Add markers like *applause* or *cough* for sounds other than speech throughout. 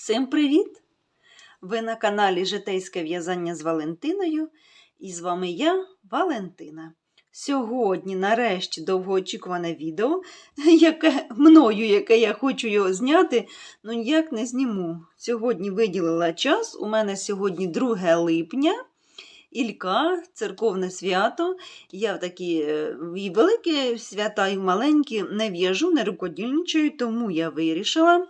Всім привіт! Ви на каналі Житейське в'язання з Валентиною, і з вами я, Валентина. Сьогодні, нарешті, довгоочікуване відео, *laughs* яке мною, яке я хочу його зняти, ну ніяк не зніму. Сьогодні виділила час. У мене сьогодні 2 липня. Ілька, церковне свято. Я в такі е, і великі свята, і маленькі не в'яжу, не рукодільничаю, тому я вирішила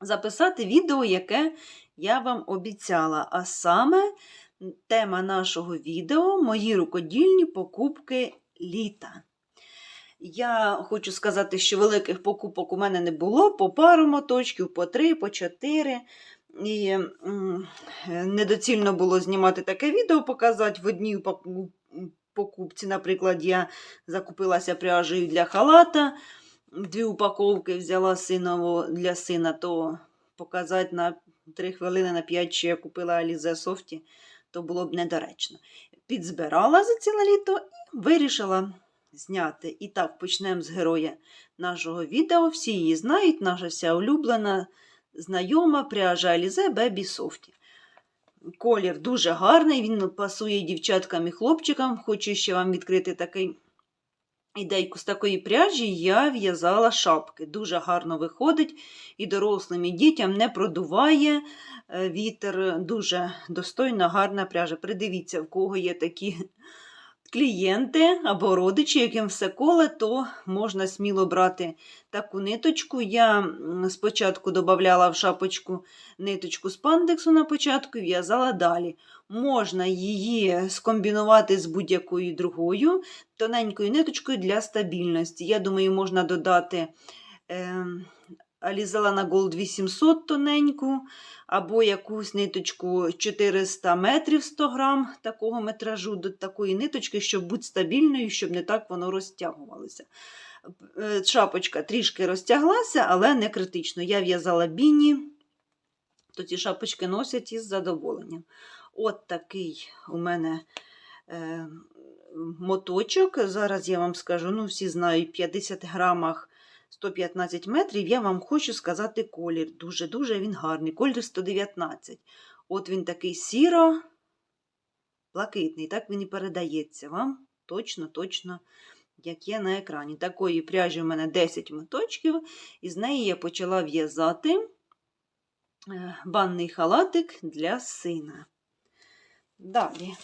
записати відео, яке я вам обіцяла. А саме тема нашого відео мої рукодільні покупки літа. Я хочу сказати, що великих покупок у мене не було по пару моточків, по три, по чотири. І недоцільно було знімати таке відео, показати в одній покупці. Наприклад, я закупилася пряжею для халата, дві упаковки взяла синову для сина, то показати на 3 хвилини на 5, що я купила Alize Softy, то було б недоречно. Підзбирала за ціле літо і вирішила зняти. І так, почнемо з героя нашого відео. Всі її знають, наша вся улюблена знайома пряжа Alize Baby Softy. Колір дуже гарний, він пасує дівчаткам і хлопчикам. Хочу ще вам відкрити такий ідейку з такої пряжі. Я в'язала шапки. Дуже гарно виходить і дорослим, і дітям не продуває е, вітер. Дуже достойна, гарна пряжа. Придивіться, в кого є такі клієнти або родичі, яким все коле, то можна сміло брати таку ниточку. Я спочатку додавала в шапочку ниточку з пандексу на початку і в'язала далі. Можна її скомбінувати з будь-якою другою тоненькою ниточкою для стабільності. Я думаю, можна додати е, Alizalana Gold 800 тоненьку, або якусь ниточку 400 метрів 100 грам такого метражу до такої ниточки, щоб бути стабільною, щоб не так воно розтягувалося. Е, Шапочка трішки розтяглася, але не критично. Я в'язала біні, то ці шапочки носять із задоволенням. От такий у мене е, моточок. Зараз я вам скажу, ну всі знають, 50 грамах 115 метрів. Я вам хочу сказати колір. Дуже-дуже він гарний. Колір 119. От він такий сіро блакитний. Так він і передається вам точно-точно, як є на екрані. Такої пряжі у мене 10 моточків, і з неї я почала в'язати е, банний халатик для сина. Далі.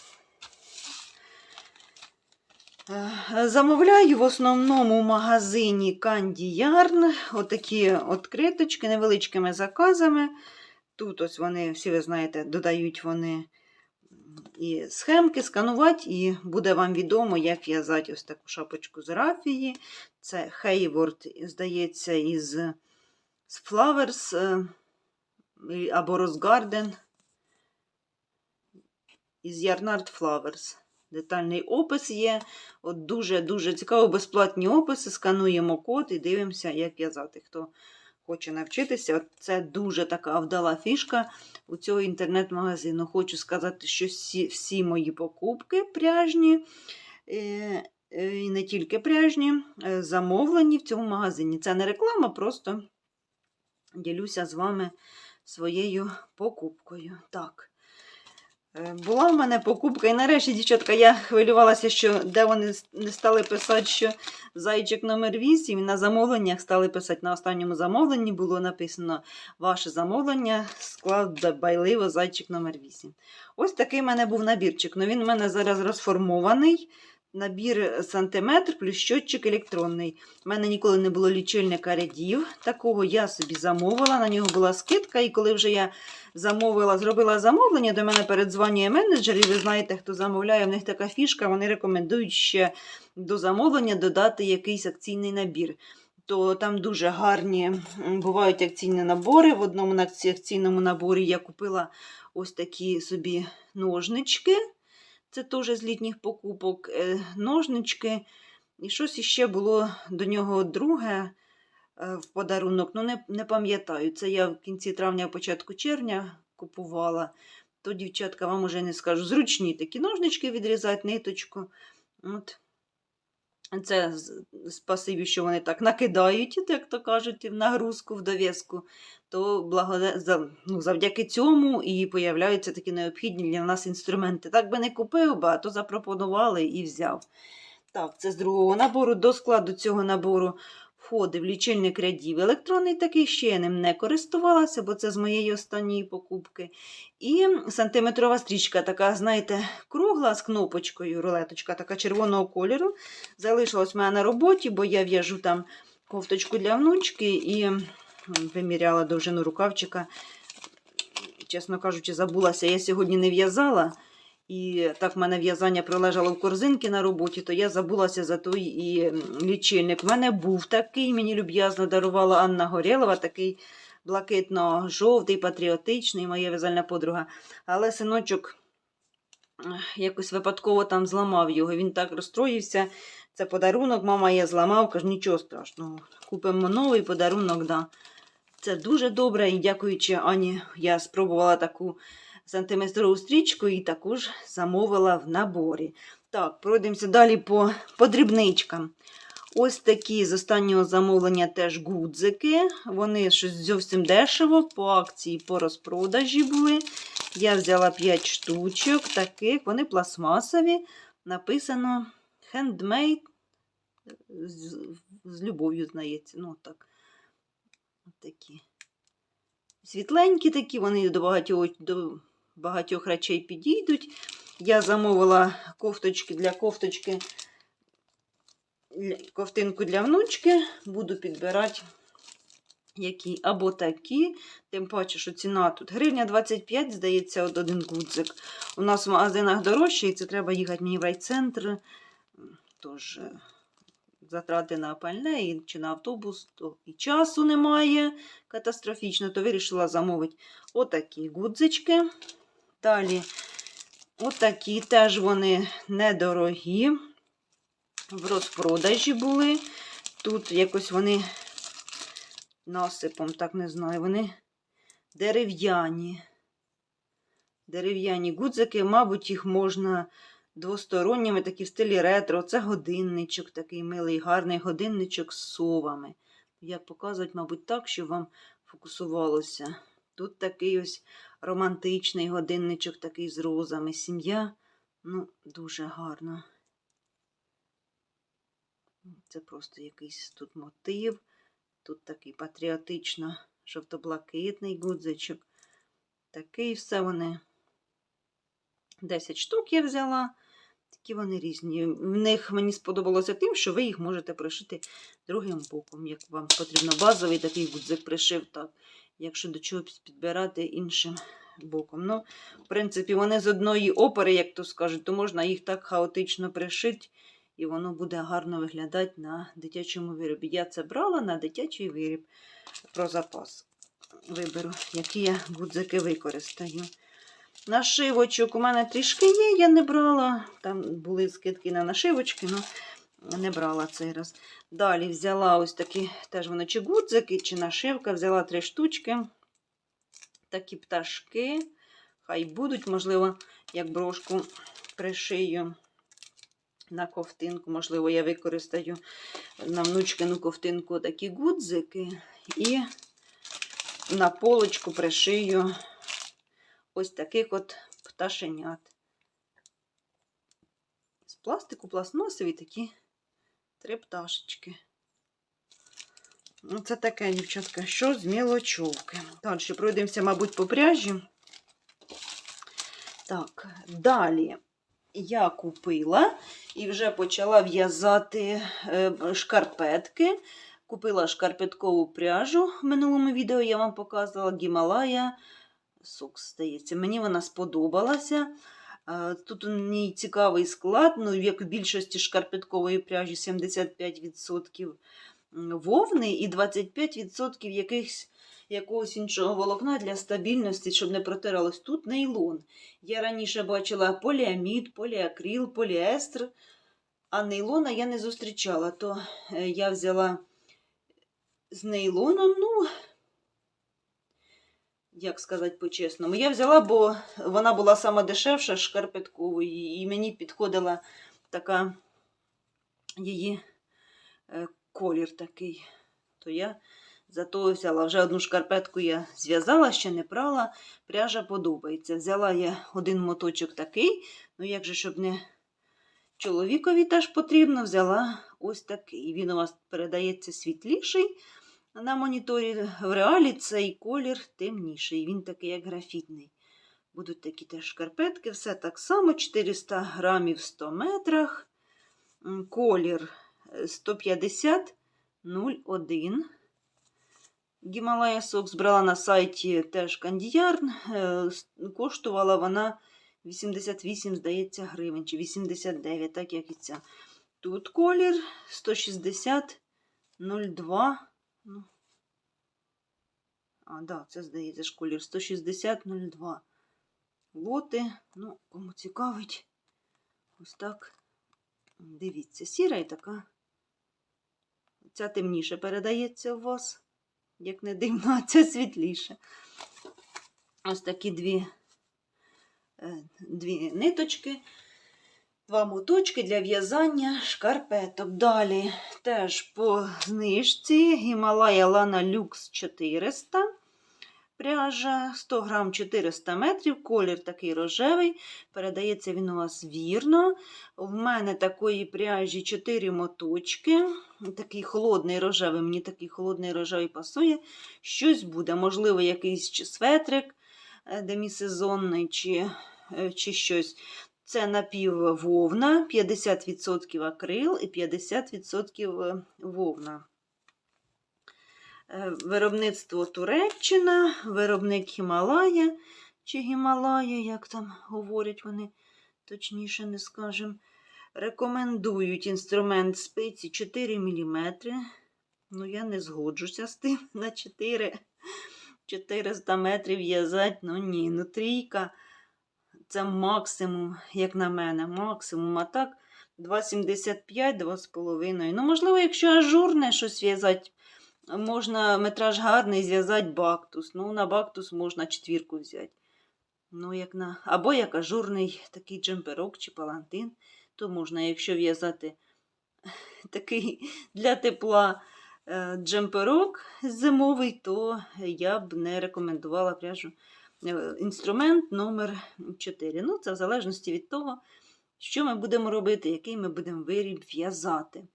Е, Замовляю в основному в магазині Candy Yarn отакі откриточки невеличкими заказами. Тут ось вони, всі ви знаєте, додають вони і схемки, сканувати, і буде вам відомо, як в'язати ось таку шапочку з рафії. Це Hayward, здається, із з Flowers е, або Rose Garden із Yarnard Flowers. Детальний опис є. От Дуже-дуже цікаво, безплатні описи. Скануємо код і дивимося, як в'язати. Хто хоче навчитися, це дуже така вдала фішка у цього інтернет-магазину. Хочу сказати, що всі, всі мої покупки пряжні, е, е, і не тільки пряжні, е, замовлені в цьому магазині. Це не реклама, просто ділюся з вами своєю покупкою. Так. Е, Була в мене покупка, і нарешті, дівчатка, я хвилювалася, що де вони не стали писати, що зайчик номер 8, на замовленнях стали писати. На останньому замовленні було написано ваше замовлення, склад байливо зайчик номер 8. Ось такий в мене був набірчик. Ну, він у мене зараз розформований. Набір сантиметр плюс щотчик електронний. У мене ніколи не було лічильника рядів. Такого я собі замовила. На нього була скидка, і коли вже я замовила, зробила замовлення, до мене передзвонює менеджер, і ви знаєте, хто замовляє, в них така фішка, вони рекомендують ще до замовлення додати якийсь акційний набір. То там дуже гарні бувають акційні набори. В одному акційному наборі я купила ось такі собі ножнички. Це теж з літніх покупок. е, Ножнички. І щось іще було до нього друге е, в подарунок. Ну, не, не пам'ятаю. Це я в кінці травня, початку червня купувала. То, дівчатка, вам уже не скажу. Зручні такі ножнички відрізати, ниточку. От. Це спасибі, що вони так накидають, як то кажуть, в нагрузку, в дов'язку. то благода... ну, завдяки цьому і появляються такі необхідні для нас інструменти. Так би не купив би, а то запропонували і взяв. Так, це з другого набору. До складу цього набору входив лічильник рядів. Електронний такий ще я ним не користувалася, бо це з моєї останньої покупки. І сантиметрова стрічка, така, знаєте, кругла з кнопочкою, рулеточка така червоного кольору. Залишилась в мене на роботі, бо я в'яжу там кофточку для внучки і виміряла довжину рукавчика. Чесно кажучи, забулася. Я сьогодні не в'язала. І так в мене в'язання пролежало в корзинки на роботі, то я забулася за той і лічильник. В мене був такий, мені люб'язно дарувала Анна Горєлова, такий блакитно-жовтий, патріотичний, моя в'язальна подруга. Але синочок якось випадково там зламав його. Він так розстроївся. Це подарунок, мама я зламав, каже, нічого страшного. Купимо новий подарунок, да. Це дуже добре, і дякуючи Ані, я спробувала таку сантиметрову стрічку і також замовила в наборі. Так, пройдемося далі по, по дрібничкам. Ось такі з останнього замовлення теж гудзики. Вони щось зовсім дешево, по акції, по розпродажі були. Я взяла 5 штучок таких, вони пластмасові. Написано handmade з, з любов'ю, знається. Ну, так. От такі. Світленькі такі, вони до багатьох, до багатьох речей підійдуть. Я замовила кофточки для кофточки, ковтинку для внучки. Буду підбирати які або такі. Тим паче, що ціна тут гривня 25, здається, от один гудзик. У нас в магазинах дорожче, і це треба їхати мені в райцентр. Тож е, затрати на пальне і, чи на автобус, то і часу немає катастрофічно, то вирішила замовити отакі гудзички. Далі отакі теж вони недорогі. В розпродажі були. Тут якось вони насипом, так не знаю, вони дерев'яні. Дерев'яні гудзики, мабуть, їх можна двосторонніми, такі в стилі ретро. Це годинничок, такий милий, гарний годинничок з совами. Як показують, мабуть, так, щоб вам фокусувалося. Тут такий ось романтичний годинничок, такий з розами. Сім'я, ну, дуже гарно. Це просто якийсь тут мотив. Тут такий патріотично жовто-блакитний гудзичок. Такий все вони. 10 штук я взяла. Такі вони різні. В них мені сподобалося тим, що ви їх можете пришити другим боком. Як вам потрібно базовий такий гудзик пришив, так. Якщо до чогось підбирати іншим боком. Ну, в принципі, вони з одної опери, як то скажуть, то можна їх так хаотично пришити, і воно буде гарно виглядати на дитячому виробі. Я це брала на дитячий виріб про запас. Виберу, які я гудзики використаю. Нашивочок у мене трішки є, я не брала. Там були скидки на нашивочки, але не брала цей раз. Далі взяла ось такі, теж вони чи гудзики, чи нашивка. Взяла три штучки. Такі пташки. Хай будуть, можливо, як брошку пришию на ковтинку. Можливо, я використаю на внучкину ковтинку такі гудзики. І на полочку пришию ось таких от пташенят. З пластику пластмасові такі три пташечки. Ну, це таке, дівчатка, що з мілочовки. Далі пройдемося, мабуть, по пряжі. Так, далі я купила і вже почала в'язати е, шкарпетки. Купила шкарпеткову пряжу. В минулому відео я вам показувала Гімалая. Сукс, здається. Мені вона сподобалася. Тут у ній цікавий склад, ну, як у більшості шкарпеткової пряжі 75% вовни і 25% якихось, якогось іншого волокна для стабільності, щоб не протиралось. Тут нейлон. Я раніше бачила поліамід, поліакрил, поліестр, а нейлона я не зустрічала. То е, я взяла з нейлоном, ну, як сказати по-чесному, я взяла, бо вона була сама дешевша шкарпеткової, і мені підходила така її е, колір такий. То я Зато взяла вже одну шкарпетку я зв'язала, ще не прала. Пряжа подобається. Взяла я один моточок такий, ну як же, щоб не чоловікові теж потрібно, взяла ось такий. Він у вас передається світліший. На моніторі в реалі цей колір темніший. Він такий, як графітний. Будуть такі теж шкарпетки, все так само, 400 грамів в 100 метрах. Колір е, 150 01. Гімалая Сокс брала на сайті теж кандіярн. Е, Коштувала вона 88, здається, гривень, чи 89, так як і ця. Тут колір 160 02. Ну. А, да, це здається ж колір 160 02. Лоти. Ну, кому цікавить. Ось так. Дивіться, сіра і така. Ця темніше передається у вас, як не дивно, а ця світліше. Ось такі дві, е, дві ниточки, два моточки для в'язання шкарпеток. Далі теж по знижці Гімалая Лана Люкс 400. Пряжа 100 грам 400 метрів, колір такий рожевий, передається він у вас вірно. В мене такої пряжі 4 моточки. Такий холодний рожевий, мені такий холодний рожевий пасує. Щось буде, можливо, якийсь чи светрик е, демісезонний, чи, е, чи щось. Це напіввовна, 50% акрил і 50% вовна. Е, Виробництво Туреччина, виробник Гімалая чи Гімалая, як там говорять вони, точніше не скажем. Рекомендують інструмент спиці 4 мм. Ну, я не згоджуся з тим *laughs* на 4 400 метрів в'язати. Ну ні, ну трійка. Це максимум, як на мене, максимум. А так 2,75, 2,5. Ну, можливо, якщо ажурне щось в'язати, можна метраж гарний зв'язати бактус. Ну, на бактус можна четвірку взяти. Ну, як на... Або як ажурний такий джемперок чи палантин, то можна, якщо в'язати *laughs* такий для тепла е, джемперок зимовий, то я б не рекомендувала пряжу інструмент номер 4. Ну, це в залежності від того, що ми будемо робити, який ми будемо виріб в'язати.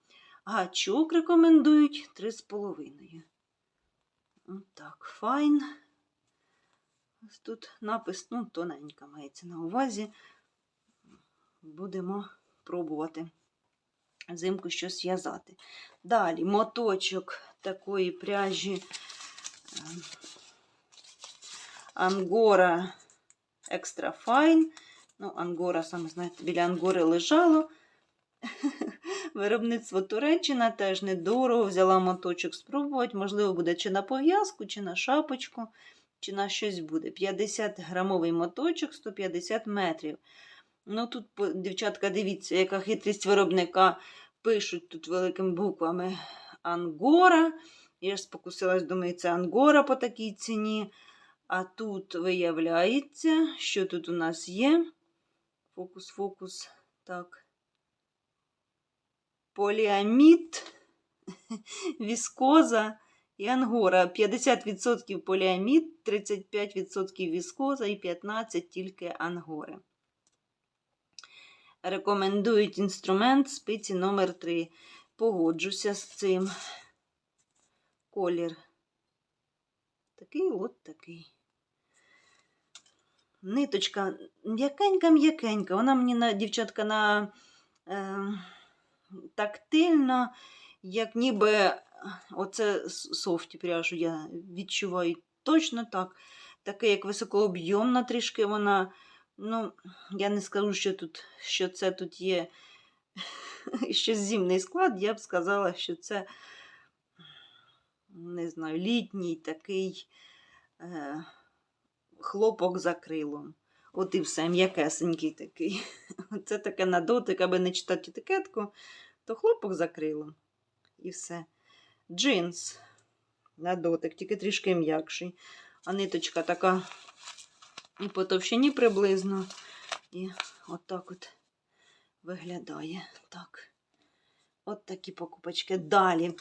Гачок рекомендують 3,5. Так, файн. Ось тут напис, ну, тоненька мається на увазі. Будемо пробувати взимку щось в'язати. Далі моточок такої пряжі ем, Ангора Extra Fine. Ну, Ангора, саме знаєте, біля Ангори лежало. *laughs* Виробництво Туреччина теж недорого. Взяла моточок спробувати. Можливо, буде чи на пов'язку, чи на шапочку, чи на щось буде. 50 грамовий моточок, 150 метрів. Ну тут, дівчатка, дивіться, яка хитрість виробника. Пишуть тут великими буквами Ангора. Я ж спокусилась, думаю, це Ангора по такій ціні. А тут виявляється, що тут у нас є. Фокус, фокус. Так. Поліамід, *laughs* віскоза і ангора. 50% поліамід, 35% віскоза і 15% тільки ангори. Рекомендують інструмент спиці номер 3 Погоджуся з цим. Колір. Такий от такий. Ниточка м'якенька-м'якенька. Вона мені на дівчатка на е, тактильно, як ніби оце софті пряжу я відчуваю точно так. Таке, як високооб'ємна трішки вона. Ну, я не скажу, що, тут, що це тут є *laughs* щось зімний склад, я б сказала, що це, не знаю, літній такий е, хлопок за крилом. От і все, м'якесенький такий. *laughs* Це таке на дотик, аби не читати етикетку, то хлопок за крилом. І все. Джинс на дотик, тільки трішки м'якший. А ниточка така і по товщині приблизно. І отак от виглядає. Так. От такі покупочки. Далі.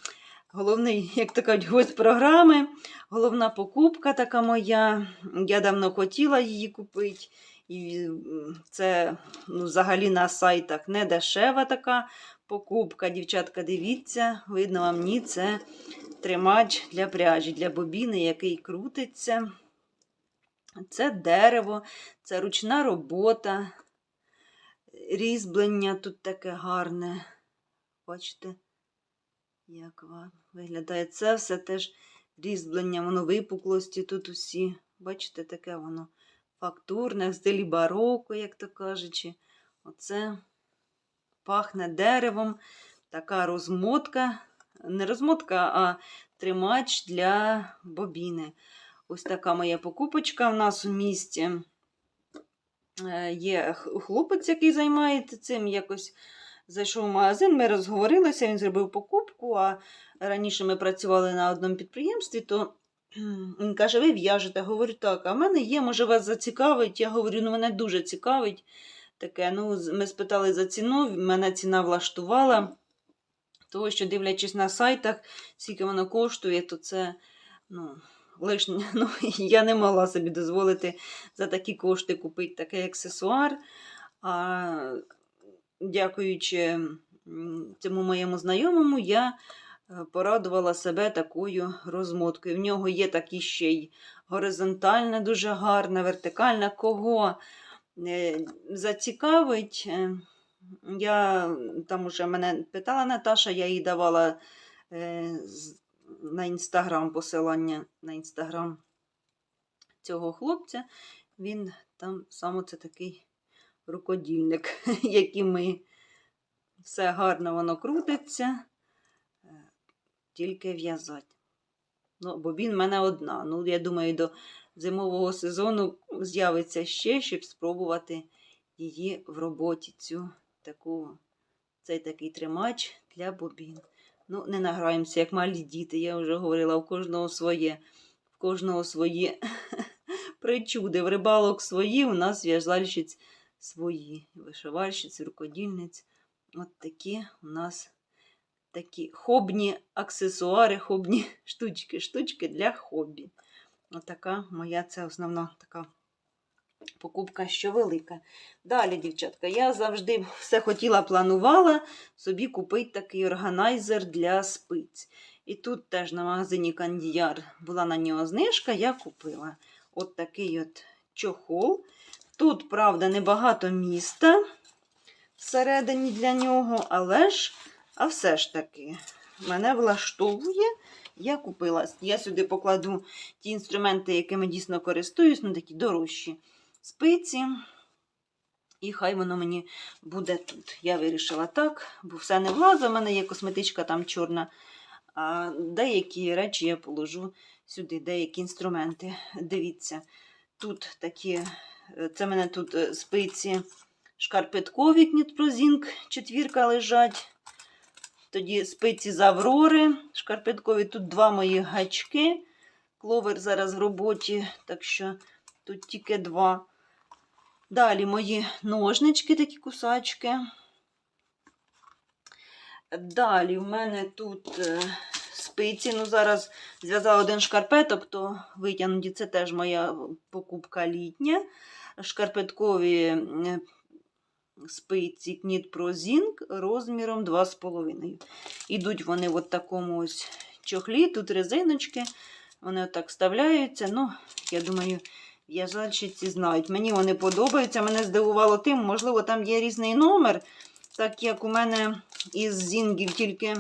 Головний, як то кажуть, гость програми. Головна покупка така моя. Я давно хотіла її купити. І це ну, взагалі на сайтах не дешева така покупка. Дівчатка, дивіться, видно вам ні, це тримач для пряжі, для бобіни, який крутиться. Це дерево, це ручна робота, різьблення тут таке гарне. Бачите, як вам виглядає це все теж різьблення, воно випуклості тут усі. Бачите, таке воно фактурне, в стилі бароко, як то кажучи. Оце пахне деревом, така розмотка, не розмотка, а тримач для бобіни. Ось така моя покупочка. У нас у місті е, є хлопець, який займається цим. Якось зайшов в магазин, ми розговорилися, він зробив покупку. А раніше ми працювали на одному підприємстві, то *clears throat* він каже: ви в'яжете. Говорю, так, а в мене є, може, вас зацікавить. Я говорю, ну мене дуже цікавить. Таке, ну, ми спитали за ціну, мене ціна влаштувала. Того, що дивлячись на сайтах, скільки воно коштує, то це ну, лишнє. *laughs* Ну, я не могла собі дозволити за такі кошти купити такий аксесуар. А дякуючи цьому моєму знайомому, я е, порадувала себе такою розмоткою. В нього є такі ще й горизонтальна, дуже гарна, вертикальна. Кого е, зацікавить, е, я там уже мене питала Наташа, я їй давала на інстаграм посилання на інстаграм цього хлопця. Він там саме це такий рукодільник, *laughs* який ми все гарно воно крутиться, е, тільки в'язати. Ну, бобін в мене одна. Ну, я думаю, до зимового сезону з'явиться ще, щоб спробувати її в роботі. Цю таку, цей такий тримач для бобін. Ну, не награємося, як малі діти. Я вже говорила, у кожного своє, в кожного свої *laughs* причуди. В рибалок свої, у нас в'язальщиць свої. Вишивальщиць, рукодільниць. От такі у нас такі хобні аксесуари, хобні *laughs* штучки, штучки для хобі. Отака моя це основна така покупка, що велика. Далі, дівчатка, я завжди все хотіла, планувала собі купити такий органайзер для спиць. І тут теж на магазині Кандіяр була на нього знижка, я купила от такий от чохол. Тут, правда, небагато міста всередині для нього, але ж, а все ж таки, мене влаштовує. Я купила, я сюди покладу ті інструменти, якими дійсно користуюсь, ну такі дорожчі спиці. І хай воно мені буде тут. Я вирішила так, бо все не влазить. У мене є косметичка там чорна. А деякі речі я положу сюди, деякі інструменти. Дивіться, тут такі, це в мене тут е, спиці шкарпеткові кнітпрозінк, четвірка лежать. Тоді спиці з Аврори, шкарпеткові. Тут два мої гачки. Кловер зараз в роботі, так що тут тільки два. Далі мої ножнички, такі кусачки. Далі в мене тут е, спиці. Ну, зараз зв'язала один шкарпеток, то витягнуті це теж моя покупка літня. Шкарпеткові е, спиці Кніт Zinc розміром 2,5. Ідуть вони в такому ось чохлі, тут резиночки. Вони отак вставляються. Ну, я думаю, в'язальщиці знають. Мені вони подобаються. Мене здивувало тим, можливо, там є різний номер. Так як у мене із зінгів тільки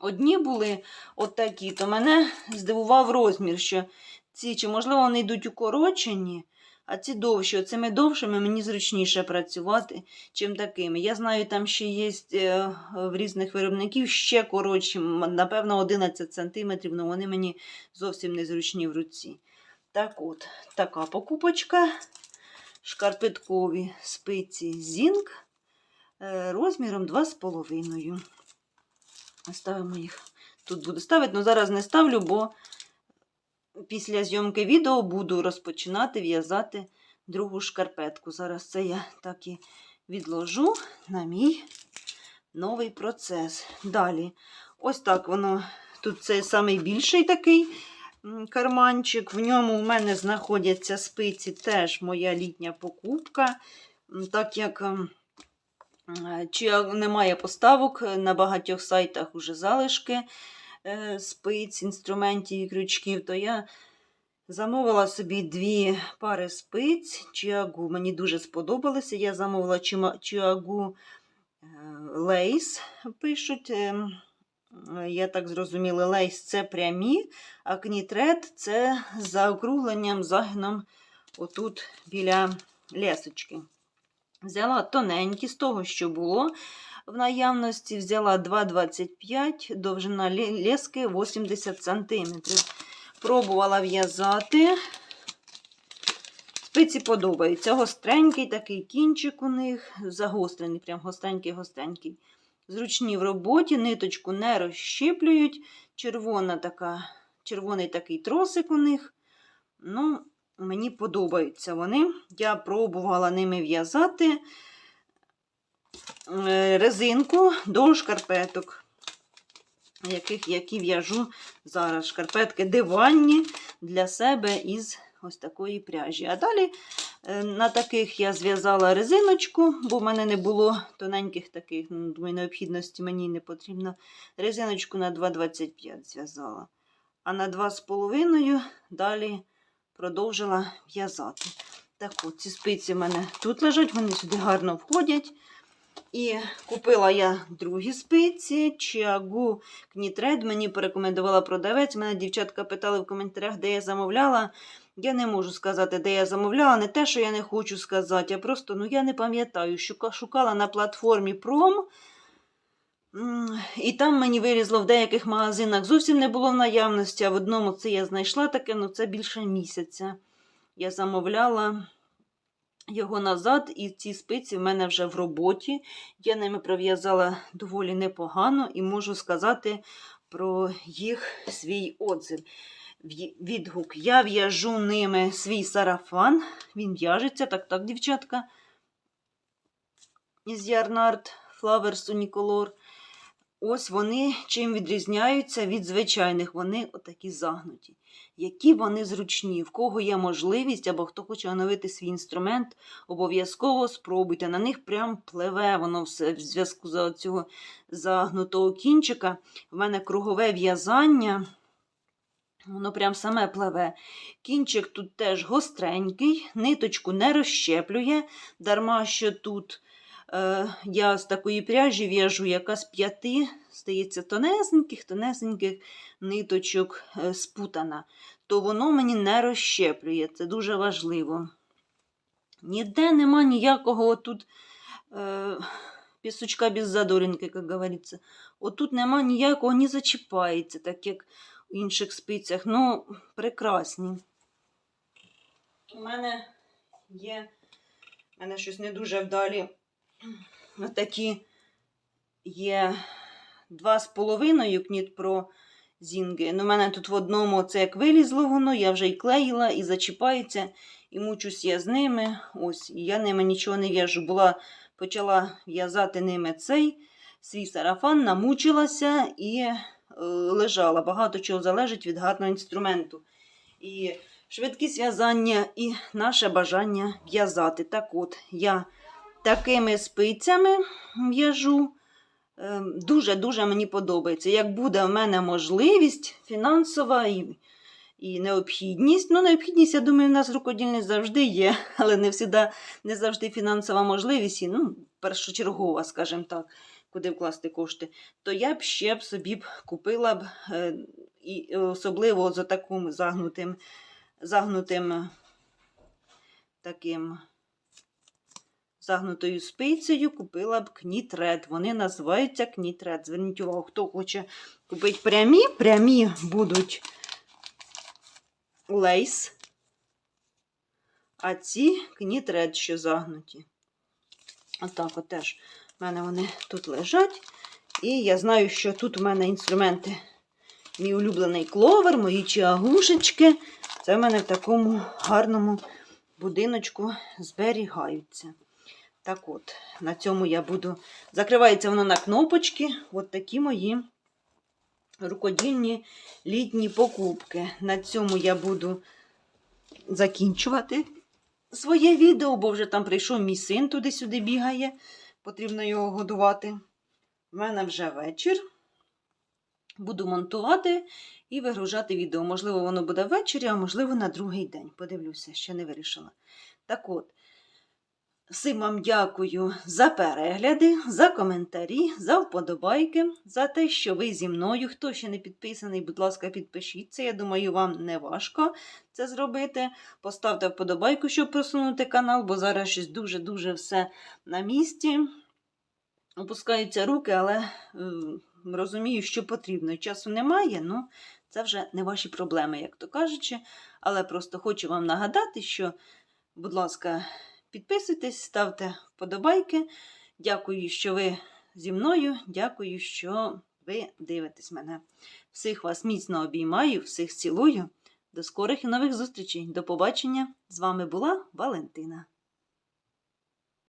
одні були отакі, то мене здивував розмір, що ці, чи, можливо, вони йдуть укорочені, а ці довші. Оцими довшими мені зручніше працювати, чим такими. Я знаю, там ще є е, в різних виробників ще коротші, напевно, 11 см, але вони мені зовсім не зручні в руці. Так от, така покупочка. Шкарпеткові спиці Зінк е, розміром 2,5. Ставимо їх. Тут буду ставити, але зараз не ставлю, бо після зйомки відео буду розпочинати в'язати другу шкарпетку. Зараз це я так і відложу на мій новий процес. Далі, Ось так воно. Тут це найбільший такий карманчик. В ньому в мене знаходяться спиці, теж моя літня покупка. Так як чи немає поставок е, на багатьох сайтах уже залишки е, спиць, інструментів і крючків, то я замовила собі дві пари спиць Чіагу. Мені дуже сподобалися. Я замовила Чіагу е, Лейс, пишуть. е, Я так зрозуміла, лейс це прямі, а кнітред це з заокругленням загином отут біля лесочки. Взяла тоненькі з того, що було в наявності. Взяла 2,25, довжина ле- лески 80 см. Пробувала в'язати. Спиці подобаються. Гостренький такий кінчик у них, загострений, прям гостренький-гостренький. Зручні в роботі, ниточку не розщіплюють. Червона така, червоний такий тросик у них. Ну, мені подобаються вони. Я пробувала ними в'язати е, резинку до шкарпеток, яких, які в'яжу зараз. Шкарпетки диванні для себе із ось такої пряжі. А далі е, на таких я зв'язала резиночку, бо в мене не було тоненьких таких, ну, думаю, необхідності мені не потрібно. Резиночку на 2,25 зв'язала. А на 2,5 далі продовжила в'язати. Так от, ці спиці в мене тут лежать, вони сюди гарно входять. І купила я другі спиці, Чіагу Кнітред. Мені порекомендувала продавець. Мене дівчатка питали в коментарях, де я замовляла. Я не можу сказати, де я замовляла. Не те, що я не хочу сказати, а просто ну, я не пам'ятаю. Шука- Шукала на платформі Пром. І там мені вирізло в деяких магазинах зовсім не було в наявності, а в одному це я знайшла таке, ну це більше місяця. Я замовляла його назад, і ці спиці в мене вже в роботі. Я ними пров'язала доволі непогано і можу сказати про їх свій отзив. Відгук. Я в'яжу ними свій сарафан. Він в'яжеться, так, так, дівчатка. Із Ярнард Flowers Unicolor. Ось вони чим відрізняються від звичайних. Вони отакі загнуті. Які вони зручні, в кого є можливість, або хто хоче оновити свій інструмент, обов'язково спробуйте. На них прям пливе воно все в зв'язку з цього загнутого кінчика. В мене кругове в'язання. Воно прям саме пливе. Кінчик тут теж гостренький, ниточку не розщеплює, дарма що тут я з такої пряжі в'яжу, яка з п'яти, стається тонесеньких, тонесеньких ниточок е, спутана, то воно мені не розщеплює. Це дуже важливо. Ніде нема ніякого отут е, пісочка без задоринки, як говориться. Отут нема ніякого, не зачіпається, так як в інших спицях. Ну, прекрасні. У мене є, у мене щось не дуже вдалі. Отакі є два з половиною кніт про зінги. Ну, у мене тут в одному це як вилізло воно, я вже і клеїла, і зачіпається, і мучусь я з ними. Ось, і я ними нічого не в'яжу. Була, почала в'язати ними цей свій сарафан, намучилася і е, лежала. Багато чого залежить від гарного інструменту. І швидкість в'язання, і наше бажання в'язати. Так от, я такими спицями в'яжу. Дуже-дуже мені подобається. Як буде в мене можливість фінансова і, і необхідність. Ну, необхідність, я думаю, в нас рукодільність завжди є, *laughs* але не завжди, не завжди фінансова можливість, і, ну, першочергова, скажімо так, куди вкласти кошти, то я б ще б собі б купила б, е, і особливо за таким загнутим, загнутим таким загнутою спицею купила б кнітред. Вони називаються кнітред. Зверніть увагу, хто хоче купити прямі, прямі будуть лейс, а ці кнітред, що загнуті. Отак от теж в мене вони тут лежать. І я знаю, що тут у мене інструменти. Мій улюблений кловер, мої чиагушечки. Це в мене в такому гарному будиночку зберігаються. Так от, на цьому я буду. Закривається воно на кнопочки. От такі мої рукодільні літні покупки. На цьому я буду закінчувати своє відео, бо вже там прийшов мій син туди-сюди бігає. Потрібно його годувати. У мене вже вечір. Буду монтувати і вигружати відео. Можливо, воно буде ввечері, а можливо, на другий день. Подивлюся, ще не вирішила. Так от, всім вам дякую за перегляди, за коментарі, за вподобайки, за те, що ви зі мною. Хто ще не підписаний, будь ласка, підпишіться. Я думаю, вам не важко це зробити. Поставте вподобайку, щоб просунути канал, бо зараз щось дуже-дуже все на місці. Опускаються руки, але е, розумію, що потрібно. Часу немає, ну це вже не ваші проблеми, як то кажучи. Але просто хочу вам нагадати, що, будь ласка, підписуйтесь, ставте вподобайки. Дякую, що ви зі мною. Дякую, що ви дивитесь мене. Всіх вас міцно обіймаю, всіх цілую. До скорих і нових зустрічей. До побачення. З вами була Валентина.